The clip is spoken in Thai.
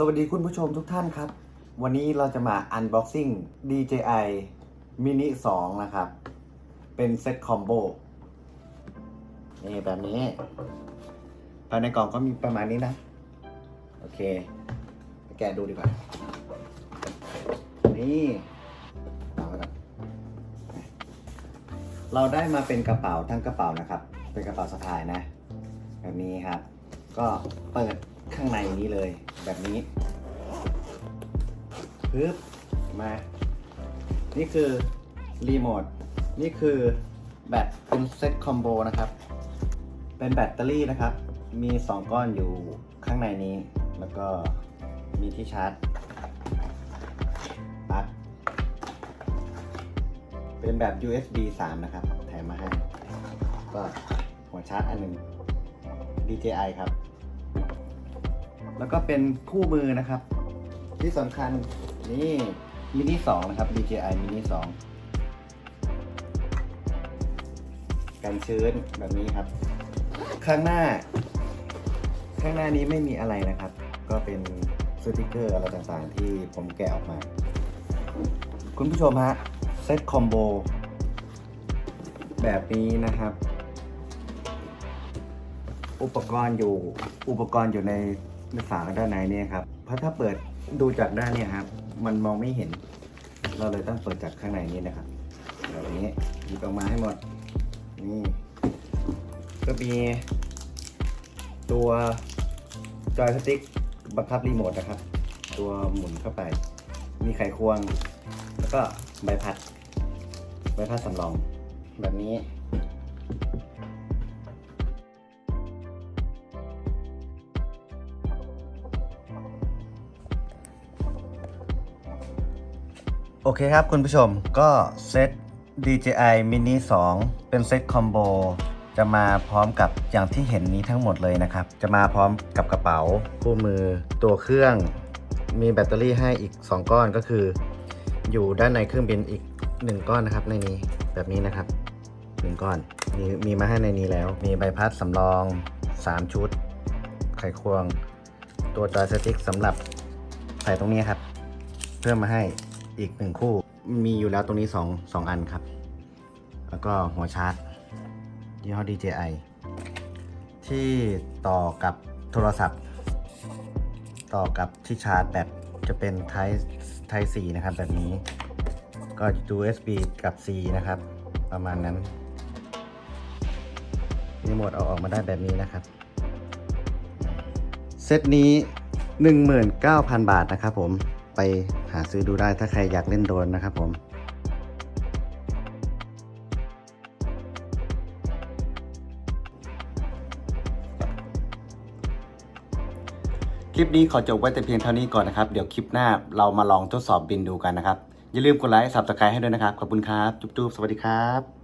สวัสดีคุณผู้ชมทุกท่านครับ วันนี้เราจะมา unboxing DJI Mini 2 นะครับ เป็นเซ็ตคอมโบนี่แบบนี้ ภายในกล่องก็มีประมาณนี้นะ โอเค แกะดูดีกว่า นี่เอาก่อนเราได้มาเป็นกระเป๋าทั้งกระเป๋านะครับ เป็นกระเป๋าสะพายนะ แบบนี้ครับ ก็เปิด ข้างในนี้เลยแบบนี้ปึ๊บมา นี่คือรีโมท นี่คือแบตเป็นเซ็ตคอมโบนะครับ เป็นแบตเตอรี่นะครับ มี 2 ก้อนอยู่ข้างในนี้ แล้วก็มีที่ชาร์จปลั๊กเป็นแบบ USB 3 นะครับ แถมมาให้ ก็หัวชาร์จอันหนึ่ง DJI ครับ แล้วก็เป็นคู่มือนะครับ ที่สำคัญนี่มินิ2นะครับ DJI Mini 2กันชื้นแบบนี้ครับ ข้างหน้า ข้างหน้านี้ไม่มีอะไรนะครับ ก็เป็นสติกเกอร์อะไรต่างๆ ที่ผมแกะออกมา คุณผู้ชมฮะเซตคอมโบแบบนี้นะครับ อุปกรณ์อยู่อุปกรณ์อยู่ใน ฝาด้านในเนี่ยครับ เพราะถ้าเปิดดูจากด้านเนี่ยครับ มันมองไม่เห็น เราเลยต้องเปิดจากข้างในนี้นะครับแบบนี้หยิบออกมาให้หมด นี่ ก็มีตัวจอยสติ๊กบังคับรีโมทนะครับ ตัวหมุนเข้าไป มีไขควง แล้วก็ใบพัด ใบพัดสำรอง แบบนี้ โอเคครับคุณผู้ชมก็เซต DJI Mini 2 เป็นเซตคอมโบจะมาพร้อมกับอย่างที่เห็นนี้ทั้งหมดเลยนะครับ จะมาพร้อมกับกระเป๋าคู่มือตัวเครื่อง มีแบตเตอรี่ให้อีก 2 ก้อนก็คือ อยู่ด้านในเครื่องบินอีก 1 ก้อนนะครับในนี้แบบนี้นะครับ 1 ก้อนมีมีมาให้ในนี้แล้ว มีใบพัดสำรอง 3 ชุด ไขควง ตัวจอยสติ๊กสำหรับใส่ตรงนี้ครับ เพิ่มมาให้ อีกหนึ่งคู่ มีอยู่แล้วตรงนี้2 2อันครับ แล้วก็หัวชาร์จยี่ห้อ DJI ที่ต่อกับโทรศัพท์ ต่อกับที่ชาร์จแบตจะเป็น Type Type C นะครับ แบบนี้ ก็ USB กับ C นะครับ ประมาณนั้นรีโมทเอาออกมาได้แบบนี้นะครับ เซตนี้ 19,000 บาทนะครับผม ไปหาซื้อดูได้ถ้าใครอยากเล่นโดรนนะครับผมคลิปนี้ขอจบไว้แต่เพียงเท่านี้ก่อนนะครับ เดี๋ยวคลิปหน้าเรามาลองทดสอบบินดูกันนะครับ อย่าลืมกดไลค์สับสไครต์ให้ด้วยนะครับ ขอบคุณครับ จุ๊บๆ สวัสดีครับ